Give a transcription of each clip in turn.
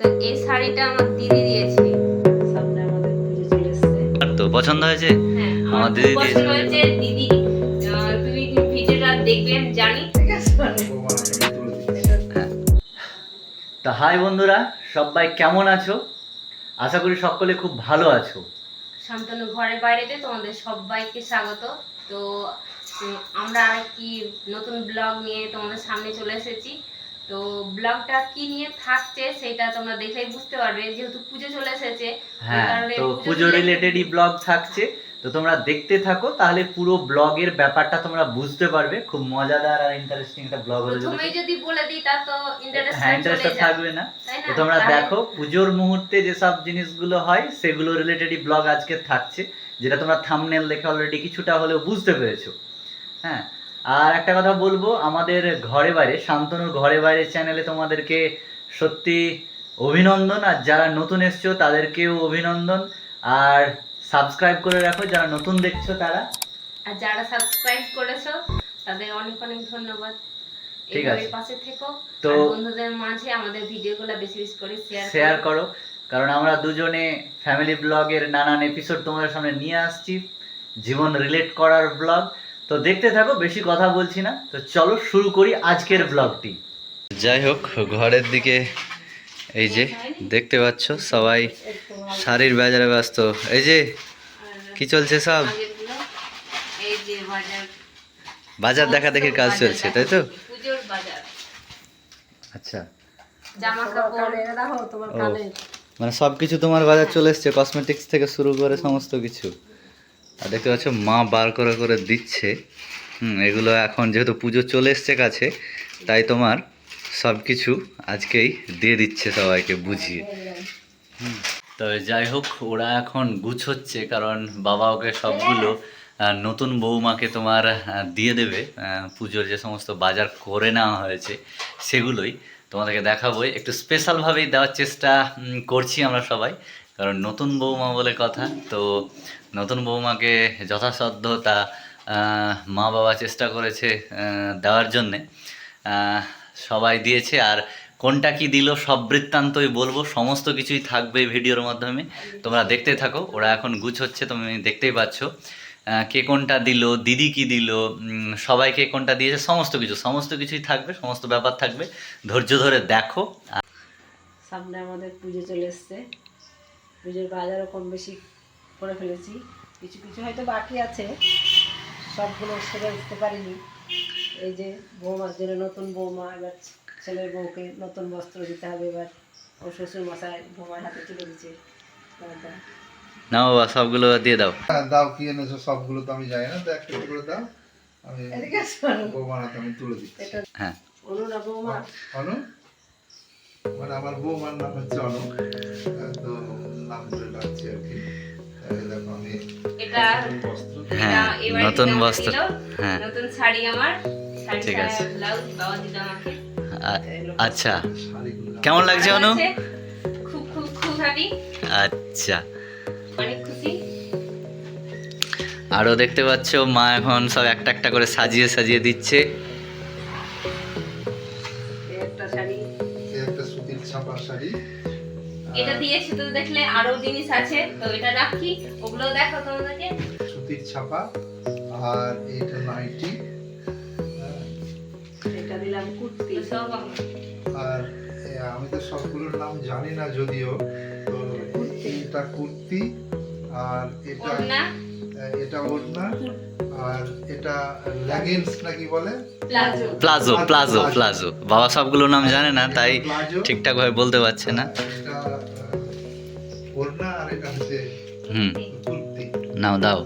তো এই শাড়িটা আমার দিদি দিয়েছে। সামনে আমাদের পুজো চলে এসছে। তো পছন্দ হয়েছে? হ্যাঁ আমার দিদি পছন্দ হয়েছে দিদি। তুমি ভিডিওটা দেখবে আমি জানি। তা হাই বন্ধুরা সবাই কেমন আছো? আশা করি সকলে খুব ভালো আছো। শান্তনু ঘরে বাইরেতে তোমাদের সবাইকে স্বাগত। তো আমরা কি নতুন ব্লগ নিয়ে তোমাদের সামনে চলে এসেছি। তো ব্লগটা কি নিয়ে থাকছে সেটা তোমরা দেখলেই বুঝতে পারবে যেহেতু পুজো চলে এসেছে। হ্যাঁ তো পুজো রিলেটেডই ব্লগ থাকছে। তো তোমরা দেখতে থাকো তাহলে পুরো ব্লগের ব্যাপারটা তোমরা বুঝতে পারবে। খুব মজাদার আর ইন্টারেস্টিং একটা ব্লগ প্রথমেই চলেছে যদি বলে দিই তা তো ইন্টারেস্ট হ্যাঁ ইন্টারেস্ট থাকবে না। তো তোমরা দেখো পুজোর মুহূর্তে যেসব জিনিসগুলো হয় সেগুলো রিলেটেডই ব্লগ আজকে থাকছে যেটা তোমরা থামনেল দেখে অলরেডি কিছুটা হলেও বুঝতে পেরেছ। হ্যাঁ আর একটা কথা বলব আমাদের ঘরে বাইরে শান্তনুর ঘরে বাইরে চ্যানেলে তোমাদেরকে সত্যি অভিনন্দন। আর যারা নতুন এসছো তাদেরকেও অভিনন্দন। আর সাবস্ক্রাইব করে রাখো যারা নতুন দেখছ তারা। আর যারা সাবস্ক্রাইব করেছ তাদের অনেক অনেক ধন্যবাদ। ঠিক আছে। পাশে থেকো। তো- বন্ধুদের মাঝে আমাদের ভিডিওগুলো বেশি বেশি করে শেয়ার শেয়ার করো কারণ আমরা দুজনে ফ্যামিলি ব্লগের নানান এপিসোড তোমাদের সামনে নিয়ে আসছি। জীবন রিলেট করার ব্লগ তো দেখতে থাকো, বেশি কথা বলছি না। তো চলো শুরু করি আজকের ব্লগটি যাই হোক, ঘরের দিকে এই যে, দেখতে পাচ্ছ সবাই শাড়ির বাজারে ব্যস্ত। এই যে, কি চলছে সব? বাজার দেখা দেখির কাজ চলছে, তাই তো? আচ্ছা। মানে সব কিছু তোমার বাজার চলে এসছে কসমেটিক্স থেকে শুরু করে সমস্ত কিছু। আর দেখতে পাচ্ছ, মা বার করে করে দিচ্ছে। হুম, এগুলো এখন যেহেতু পুজো চলে এসছে কাছে, তাই তোমার সব কিছু আজকেই দিয়ে দিচ্ছে সবাইকে বুঝিয়ে। তবে যাই হোক, ওরা এখন গুছোচ্ছে কারণ বাবা ওকে সবগুলো নতুন বৌমাকে তোমার দিয়ে দেবে। পুজোর যে সমস্ত বাজার করে নেওয়া হয়েছে, সেগুলোই তোমাদেরকে দেখাবোই একটু স্পেশালভাবেই দেওয়ার চেষ্টা করছি আমরা সবাই। কারণ নতুন বৌমা বলে কথা। তো নতুন বৌমাকে যথাসাধ্য তা মা বাবা চেষ্টা করেছে দেওয়ার জন্যে। সবাই দিয়েছে। আর কোনটা কি দিল সব বৃত্তান্তই বলব। সমস্ত কিছুই থাকবে ভিডিওর মাধ্যমে। তোমরা দেখতে থাকো। ওরা এখন গুছ হচ্ছে তুমি দেখতেই পাচ্ছ। কে কোনটা দিল দিদি কি দিল উম, সবাই কে কোনটা দিয়েছে সমস্ত কিছু। সমস্ত কিছুই থাকবে সমস্ত ব্যাপার থাকবে। ধৈর্য ধরে দেখো। সামনে আমাদের পুজো চলে এসছে। পুজোর বাজারও কম বেশি করে ফেলেছি। কিছু কিছু হয়তো বাকি আছে। সবগুলো সেরে উঠতে পারিনি। এই যে বৌমার জন্য নতুন বৌমা এবার ছেলের বউকে নতুন বস্ত্র দিতে হবে এবার ও শ্বশুর মশাই বৌমার হাতে তুলে দিচ্ছে। না বাবা সবগুলো দিয়ে দাও। হ্যাঁ, দাও কি এনেছো? সবগুলো তো আমি জানি না। তো একটা করে দাও। আমি। বৌমার হাতে আমি তুলে দিচ্ছি। এটা হ্যাঁ। অনুরা বৌমা? অনু? মানে আমার বৌমার নাম হচ্ছে অনু। তো নাম ধরে ডাকছি আর কি। দেখো আমি হ্যাঁ নতুন বস্ত্র। হ্যাঁ। নতুন শাড়ি আমার। ঠিক আছে। আচ্ছা। কেমন লাগছে অনু? খুব খুব খুব হ্যাপি আচ্ছা। অনেক খুশি। আরও দেখতে পাচ্ছ মা এখন সব একটা একটা করে সাজিয়ে সাজিয়ে দিচ্ছে। এটা দিয়েছি তো দেখলে আরও জিনিস আছে তো এটা রাখি ওগুলো দেখো তোমাদেরকে। সুতির ছাপা আর এইটা নাইটি এটা দিলাম কুর্তি। সব আর আমি তো সবগুলোর নাম জানি না যদিও তো এটা কুর্তি আর এটা এটা ওড়না আর এটা লেগিংস নাকি বলে? প্লাজো। প্লাজো প্লাজো প্লাজো বাবা সবগুলো নাম জানে না তাই প্লাজো। ঠিকঠাকভাবে বলতে পারছে না। হুম। নাও দাও।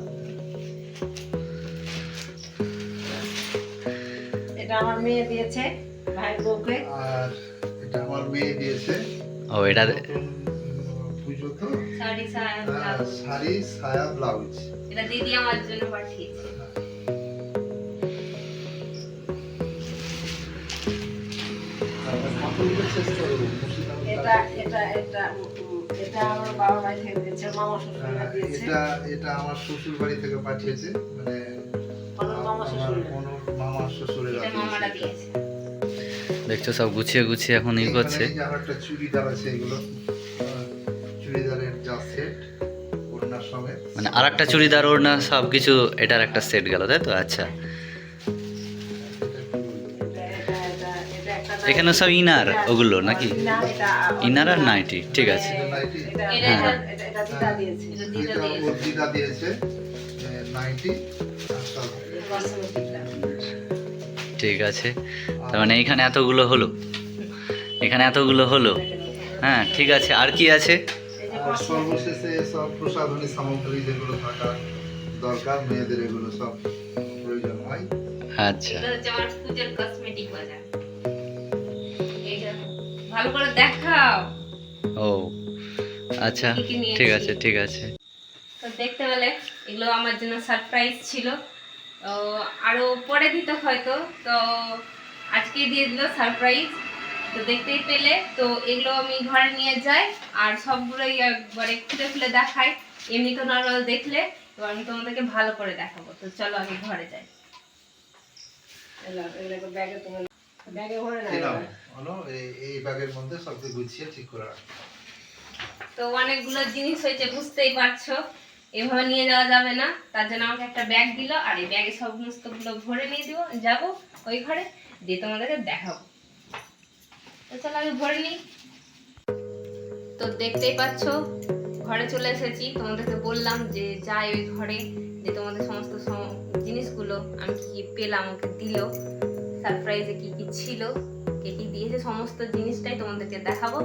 এটা আমার মেয়ে দিয়েছে ভাইয়ের বউকে। আর এটা আমার মেয়ে দিয়েছে। ও এটা পুজো তো। শাড়ি সায়া ব্লাউজ। শাড়ি সায়া ব্লাউজ। এটা দিদি আমার জন্য পাঠিয়েছে। এটা এটা এটা এটা আমার বাবা ভাই থেকে দিয়েছে মামা শ্বশুররা দিয়েছে। এটা এটা আমার শ্বশুর বাড়ি থেকে পাঠিয়েছে মানে মামা আমার শ্বশুররা। কোনো মামা শ্বশুরেরা এটা মামারা দিয়েছে দিয়েছে। দেখছ সব গুছিয়ে গুছিয়ে এখন ই করছে। আর একটা চুড়িদার আছে এগুলো। চুড়িদারের যা সেট ওড়নার সঙ্গে মানে আর একটা চুড়িদার ওর না সব কিছু এটার একটা সেট গেল তাই তো? আচ্ছা। এখানে সব ইনার ওগুলো নাকি? ইনার আর নাইটি ঠিক আছে। দিদা দিয়েছে। ঠিক আছে। তার মানে এইখানে এতগুলো হলো। এখানে এতগুলো হলো। হ্যাঁ ঠিক আছে। আর কি আছে? এই সর্বশেষে সব প্রসাধনী সামগ্রী যেগুলো থাকা দরকার মেয়েদের এগুলো সব প্রয়োজন হয়। আচ্ছা। কসমেটিক বাজার। ভালো করে দেখাও। ও। আচ্ছা? ঠিক আছে ঠিক আছে। তো দেখতে পেলে এগুলো আমার জন্য সারপ্রাইজ ছিল। তো আরও পরে দিত হয়তো তো আজকে দিয়ে দিল সারপ্রাইজ তো দেখতেই পেলে তো এগুলো আমি ঘরে নিয়ে যাই আর সবগুলোই একবারে খুলে খুলে দেখাই। এমনি তো নর্মাল দেখলে তো আমি তোমাদেরকে ভালো করে দেখাবো। তো চলো আমি ঘরে যাই। ব্যাগে তোমার ভরে না এই- ব্যাগের মধ্যে সবকে গুছিয়ে ঠিক করে রাখ তো অনেকগুলো জিনিস হয়েছে, বুঝতেই পারছ। এভাবে নিয়ে যাওয়া যাবে না। তার জন্য আমাকে একটা ব্যাগ দিল, আর এই ব্যাগে সমস্তগুলো ভরে নিয়ে দিব। যাব ওই ঘরে, দিয়ে তোমাদেরকে দেখাবো। তো চলো আমি ভরে নিই। তো দেখতেই পাচ্ছ, ঘরে চলে এসেছি। তোমাদেরকে বললাম যে যাই ওই ঘরে, যে তোমাদের সমস্ত সম- জিনিসগুলো আমি কি পেলাম, ওকে দিল। সারপ্রাইজে কি কি ছিল। কে কি দিয়েছে সমস্ত জিনিসটাই তোমাদেরকে দেখাবো।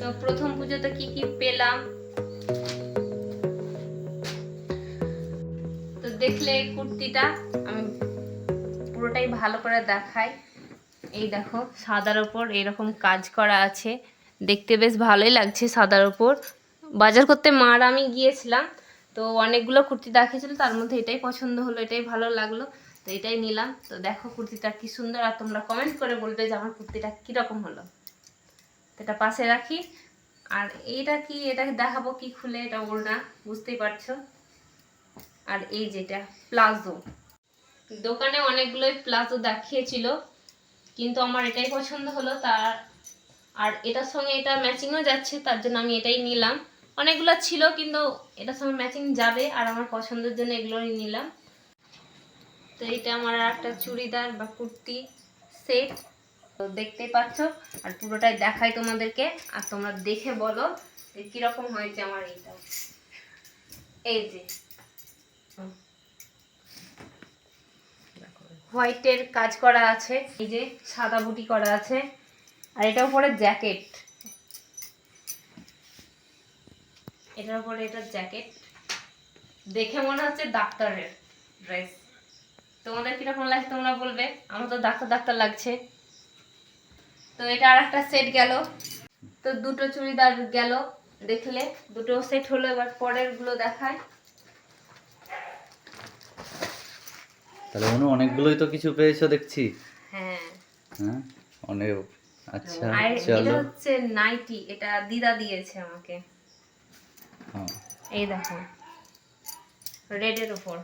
তো প্রথম পুজোতে কি কি পেলাম? তো দেখলে কুর্তিটা, আমি পুরোটাই ভালো করে দেখাই। এই দেখো, সাদার ওপর এরকম কাজ করা আছে। দেখতে বেশ ভালোই লাগছে সাদার ওপর। বাজার করতে মার আমি গিয়েছিলাম, তো অনেকগুলো কুর্তি দেখিয়েছিল তার মধ্যে এটাই পছন্দ হলো, এটাই ভালো লাগল। তো এটাই নিলাম। তো দেখো কুর্তিটা কি সুন্দর, আর তোমরা কমেন্ট করে বলবে যে আমার কুর্তিটা কীরকম হলো। তো এটা পাশে রাখি। আর এইটা কি এটাকে দেখাবো কি খুলে, এটা ওড়না, বুঝতেই পারছ? আর এই যেটা, প্লাজো। দোকানে অনেকগুলোই প্লাজো দেখিয়েছিল, কিন্তু আমার এটাই পছন্দ হলো। তার আর এটার সঙ্গে এটা ম্যাচিংও যাচ্ছে, তার জন্য আমি এটাই নিলাম। অনেকগুলো ছিল, কিন্তু এটার সঙ্গে ম্যাচিং যাবে, আর আমার পছন্দের জন্য এগুলোই নিলাম। তো এটা আমার একটা চুড়িদার বা কুর্তি সেট। তো দেখতেই পাচ্ছ, আর পুরোটাই দেখাই তোমাদেরকে। আর তোমরা দেখে বলো কীরকম হয়েছে আমার এইটা। এই যে। হোয়াইটের কাজ করা আছে, এই যে সাদা বুটি করা আছে, আর এটার উপরে জ্যাকেট। এটার উপরে এটা জ্যাকেট। দেখে মনে হচ্ছে ডাক্তারের ড্রেস। তোমাদের কীরকম লাগছে তোমরা বলবে? আমার তো ডাক্তার ডাক্তার লাগছে। তো এটা আর একটা সেট গেল। তো দুটো চুড়িদার গেল দেখলে। দুটো সেট হলো এবার পরেরগুলো দেখায়। তাহলে অনু অনেকগুলোই তো কিছু পেয়েছ দেখছি। হ্যাঁ। হ্যাঁ? অনেক আচ্ছা আর এটা হচ্ছে নাইটি এটা দিদা দিয়েছে আমাকে। হ্যাঁ এই দেখো। রেডের ওপর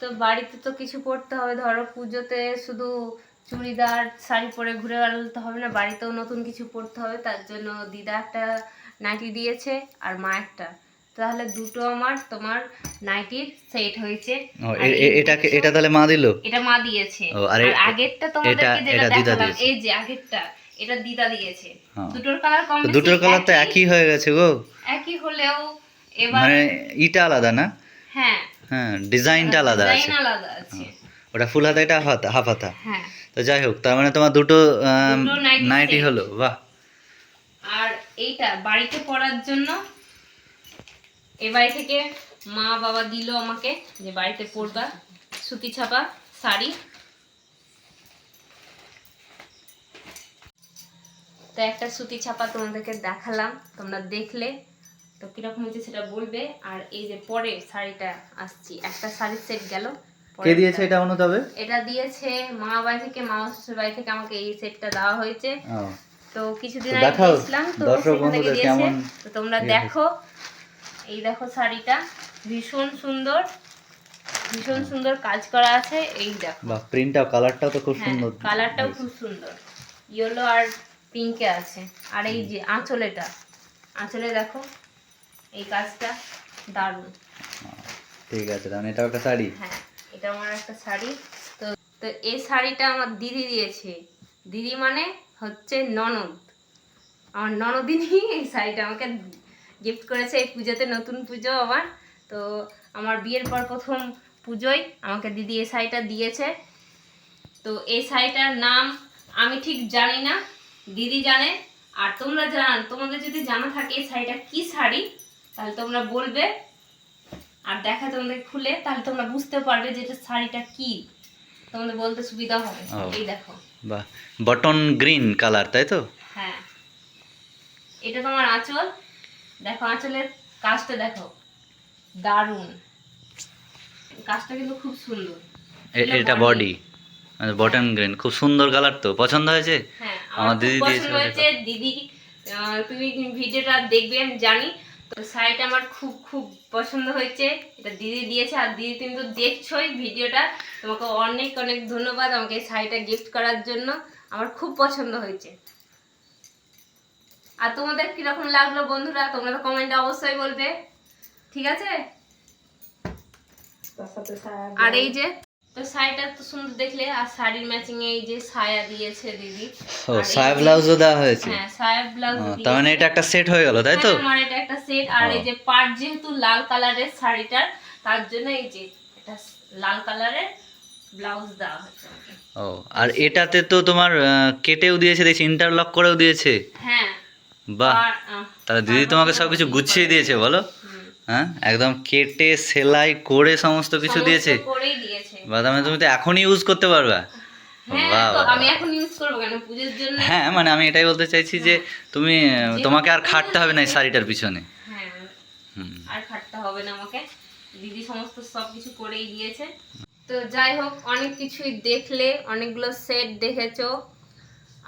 তো বাড়িতে তো কিছু করতে হবে ধরো পুজোতে শুধু চুড়িদার শাড়ি পরে ঘুরে বেড়াতে হবে না বাড়িতেও নতুন কিছু পরতে হবে তার জন্য দিদা একটা নাইটি দিয়েছে আর মা একটা। তাহলে দুটো আমার তোমার নাইটির সেট হয়েছে। ও, আর এ- এই এ- এটাকে এটা তাহলে মা দিলো? এটা মা দিয়েছে। আর আগেরটা তোমাদেরকে এটা- যেটা এটা দিদা দেখালাম। এই যে আগেরটা এটা দিদা দিয়েছে। হ্যাঁ। দুটোর কালার কম দুটোর কালার তো একই হয়ে গেছে গো। একই হলেও এবার মানে ইটা আলাদা না? হ্যাঁ হ্যাঁ ডিজাইনটা আলাদা আছে। ডিজাইন আলাদা আছে। ওটা ফুল হাতা এটা হাফ হাতা। হ্যাঁ। তো যাই হোক তার মানে তোমার দুটো নাইটি হলো বাহ। আর এইটা বাড়িতে পরার জন্য এ বাড়ি থেকে মা বাবা দিল আমাকে যে বাড়িতে পরবা। সুতি ছাপা শাড়ি। তো একটা সুতি ছাপা তোমাদেরকে দেখালাম তোমরা দেখলে। তো কীরকম হয়েছে সেটা বলবে। আর এই যে পরে শাড়িটা আসছি একটা শাড়ির সেট গেল কে দিয়েছে এটা অনু তবে? এটা দিয়েছে মা বাড়ি থেকে মা শ্বশুর বাড়ি থেকে আমাকে এই সেটটা দেওয়া হয়েছে। তো কিছুদিন আগে দেখাও, গিয়েছিলাম তো দর্শক সেখান থেকে বন্ধুদের দিয়েছে। কেমন? তো তোমরা দেখো এই দেখো শাড়িটা ভীষণ সুন্দর ভীষণ সুন্দর কাজ করা আছে এই দেখো। বা প্রিন্টটাও কালারটাও তো খুব হ্যাঁ সুন্দর। কালারটাও খুব সুন্দর। ইয়েলো আর পিঙ্কে আছে। আর এই যে আঁচলেটা আঁচলে দেখো এই কাজটা দারুণ। ঠিক আছে তাহলে এটাও একটা শাড়ি? হ্যাঁ এটা আমার একটা শাড়ি। তো তো এই শাড়িটা আমার দিদি দিয়েছে। দিদি মানে হচ্ছে ননদ। আমার ননদিনই এই শাড়িটা আমাকে গিফট করেছে এই পুজোতে নতুন পুজো আমার তো আমার বিয়ের পর প্রথম পুজোয় আমাকে দিদি এই শাড়িটা দিয়েছে। তো এই শাড়িটার নাম আমি ঠিক জানি না দিদি জানে। আর তোমরা জান তোমাদের যদি জানা থাকে এই শাড়িটা কি শাড়ি তাহলে তোমরা বলবে আর দেখা তোমাদের খুলে তাহলে তোমরা বুঝতে পারবে যে এটা শাড়িটা কি। তোমাদের বলতে সুবিধা হবে। এই দেখো। বা বটন গ্রিন কালার তাই তো? হ্যাঁ। এটা তোমার আঁচল। দেখো আঁচলের কাজটা দেখো। দারুণ। কাজটা কিন্তু খুব সুন্দর। এটা। বডি বটন গ্রিন খুব সুন্দর কালার তো। পছন্দ হয়েছে? হ্যাঁ আমার দিদি দিয়েছে পছন্দ হয়েছে। দিদি তুমি ভিডিওটা দেখবে আমি জানি। তো শাড়িটা আমার খুব খুব পছন্দ হয়েছে। এটা দিদি দিয়েছে আর দিদি তুমি তো দেখছোই ভিডিওটা। তোমাকে অনেক অনেক ধন্যবাদ আমাকে এই শাড়িটা গিফট করার জন্য। আমার খুব পছন্দ হয়েছে। আর তোমাদের কীরকম লাগল বন্ধুরা? তোমরা তো কমেন্টে অবশ্যই বলবে। ঠিক আছে? আর এই যে তো শাড়িটা তো সুন্দর দেখলে আর শাড়ির ম্যাচিং এই যে সায়া দিয়েছে দিদি। ও সায়া ব্লাউজও দেওয়া হয়েছে? হ্যাঁ সায়া ব্লাউজ তার মানে এটা একটা সেট হয়ে গেল তাই তো? হ্যাঁ, আমার এটা একটা সেট আর এই যে পাট যেহেতু লাল কালারের শাড়িটার তার জন্য এই যে এটা লাল কালারের ব্লাউজ দেওয়া হয়েছে ও আর এটাতে তো তোমার কেটেও দিয়েছে দেখছি ইন্টারলক করেও দিয়েছে। হ্যাঁ। বাহ। তাহলে দিদি তোমাকে সব কিছু গুছিয়ে দিয়েছে বলো। হ্যাঁ একদম কেটে সেলাই করে সমস্ত কিছু দিয়েছে। করেই দিয়েছে। বা তার মানে তুমি তো এখনই ইউজ করতে পারবা হ্যাঁ হ্যাঁ মানে আমি এটাই বলতে চাইছি যে তুমি তোমাকে আর খাটতে হবে না এই শাড়িটার পিছনে। হ্যাঁ হুম। আর খাটতে হবে না আমাকে। দিদি সমস্ত সব কিছু করেই দিয়েছে। তো যাই হোক অনেক কিছুই দেখলে অনেকগুলো সেট দেখেছ।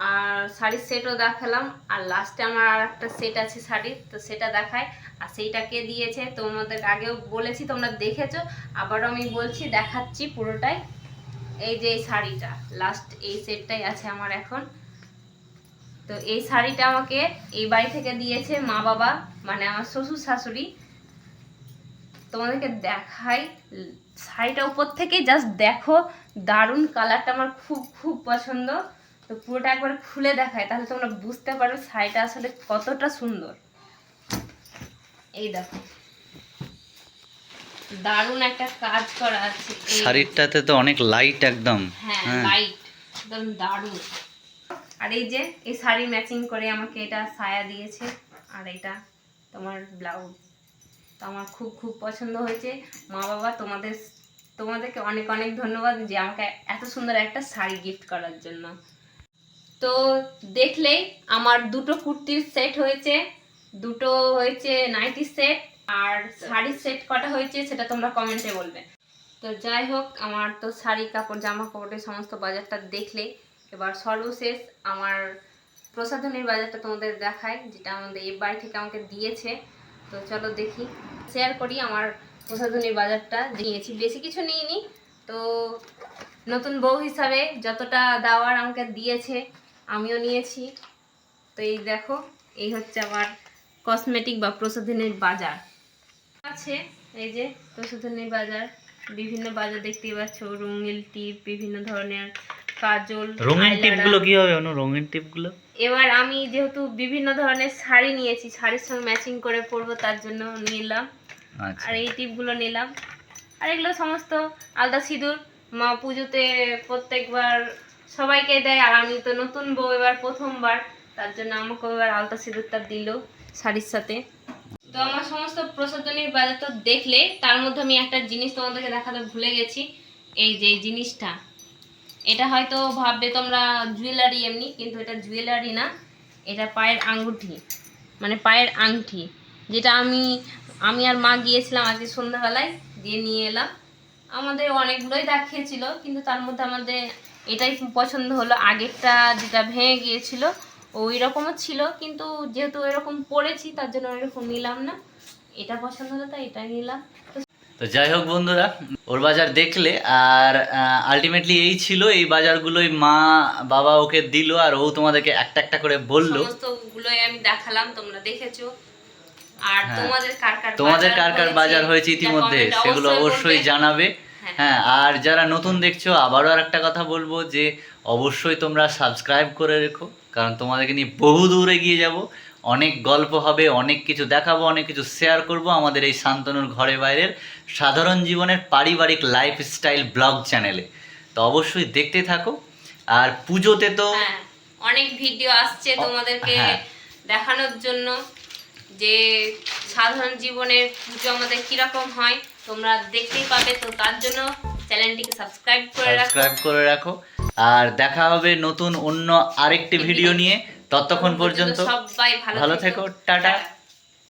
আর শাড়ির সেটও দেখালাম। আর লাস্টে আমার আর একটা সেট আছে শাড়ির, তো সেটা দেখায় আর সেইটাকে দিয়েছে তোমাদের আগেও বলেছি, তোমরা দেখেছ। আবারও আমি বলছি, দেখাচ্ছি পুরোটাই। এই যে এই শাড়িটা লাস্ট এই সেটটাই আছে আমার এখন। তো এই শাড়িটা আমাকে এই বাড়ি থেকে দিয়েছে মা বাবা মানে আমার শ্বশুর শাশুড়ি। তোমাদেরকে দেখাই, শাড়িটা উপর থেকে জাস্ট দেখো, দারুণ কালারটা আমার খুব খুব পছন্দ। তো পুরোটা একবার খুলে দেখায় তাহলে তোমরা বুঝতে পারো শাড়িটা আসলে কতটা সুন্দর। এই দেখো। দারুণ একটা কাজ করা আছে শাড়িটাতে তো অনেক লাইট একদম। হ্যাঁ হ্যাঁ। লাইট একদম দারুণ। আর এই যে এই শাড়ি ম্যাচিং করে আমাকে এটা সায়া দিয়েছে আর এটা তোমার ব্লাউজ তো আমার খুব খুব পছন্দ হয়েছে। মা বাবা তোমাদের তোমাদেরকে অনেক অনেক ধন্যবাদ যে আমাকে এত সুন্দর একটা শাড়ি গিফট করার জন্য। তো দেখলেই আমার দুটো কুর্তির সেট হয়েছে, দুটো হয়েছে নাইটি সেট আর শাড়ির সেট কটা হয়েছে সেটা তোমরা কমেন্টে বলবে। তো যাই হোক, আমার তো শাড়ি, কাপড় জামা কাপড়ের সমস্ত বাজারটা দেখলে এবার সর্বশেষ আমার প্রসাধনীর বাজারটা তোমাদের দেখায় যেটা আমাদের এই বাড়ি থেকে আমাকে দিয়েছে। তো চলো দেখি শেয়ার করি আমার প্রসাধনীর বাজারটা, নিয়েছি। বেশি কিছু নিইনি, তো নতুন বউ হিসাবে যতটা দেওয়ার আমাকে দিয়েছে আমিও নিয়েছি। তো এই দেখো এই হচ্ছে আমার কসমেটিক বা প্রসাধনীর বাজার। আছে এই যে প্রসাধনীর বাজার বিভিন্ন বাজার দেখতেই পাচ্ছ রঙিন টিপ বিভিন্ন ধরনের কাজল রঙিন টিপগুলো কি হবে অনু রঙিন টিপগুলো? এবার আমি যেহেতু বিভিন্ন ধরনের শাড়ি নিয়েছি শাড়ির সঙ্গে ম্যাচিং করে পরবো তার জন্য নিলাম। আচ্ছা। আর এই টিপগুলো নিলাম। আর এগুলো সমস্ত আলতা সিঁদুর মা পুজোতে প্রত্যেকবার সবাইকে দেয় আর আমি তো নতুন বউ এবার প্রথমবার, তার জন্য আমাকে এবার আলতা সিঁদুরটা দিল শাড়ির সাথে। তো আমার সমস্ত প্রসাধনীর বাজার তো দেখলে, তার মধ্যে আমি একটা জিনিস তোমাদেরকে দেখাতে ভুলে গেছি, এই যে জিনিসটা। এটা হয়তো ভাববে তোমরা জুয়েলারি এমনি, কিন্তু এটা জুয়েলারি না, এটা পায়ের আঙ্গুঠি মানে পায়ের আংটি যেটা আমি আমি আর মা গিয়েছিলাম আজকে সন্ধ্যাবেলায়, দিয়ে নিয়ে এলাম। আমাদের অনেকগুলোই দেখিয়েছিল, কিন্তু তার মধ্যে আমাদের এটাই পছন্দ হলো। আগেরটা যেটা ভেঙে গিয়েছিল ওই রকমও ছিল কিন্তু যেহেতু এরকম পড়েছি তার জন্য এরকম নিলাম না। এটা পছন্দ হলো তাই এটাই নিলাম। তো যাই হোক বন্ধুরা ওর বাজার দেখলে আর আলটিমেটলি এই ছিল এই বাজারগুলোই মা বাবা ওকে দিল আর ও তোমাদেরকে একটা একটা করে বলল। গুলোই আমি দেখালাম তোমরা দেখেছ। আর হ্যাঁ। তোমাদের কার কার তোমাদের কার কার বাজার হয়েছে ইতিমধ্যে সেগুলো অবশ্যই জানাবে। হ্যাঁ। হ্যাঁ আর যারা নতুন দেখছ আবারও আর একটা কথা বলব যে অবশ্যই তোমরা সাবস্ক্রাইব করে রেখো কারণ তোমাদেরকে নিয়ে বহু দূরে গিয়ে যাব অনেক গল্প হবে অনেক কিছু দেখাবো অনেক কিছু শেয়ার করব আমাদের এই শান্তনুর ঘরে বাইরের সাধারণ জীবনের পারিবারিক লাইফস্টাইল ব্লগ চ্যানেলে তো অবশ্যই দেখতে থাকো আর পুজোতে তো হ্যাঁ অনেক ভিডিও আসছে তোমাদেরকে হ্যাঁ। দেখানোর জন্য যে সাধারণ জীবনের পুজো আমাদের কীরকম হয় তোমরা দেখতেই পাবে তো তার জন্য চ্যানেলটিকে সাবস্ক্রাইব করে রাখো। সাবস্ক্রাইব করে রাখো। আর দেখা হবে নতুন অন্য আরেকটি ভিডিও নিয়ে। ততক্ষণ পর্যন্ত সবাই ভালো ভালো থেকো। টাটা।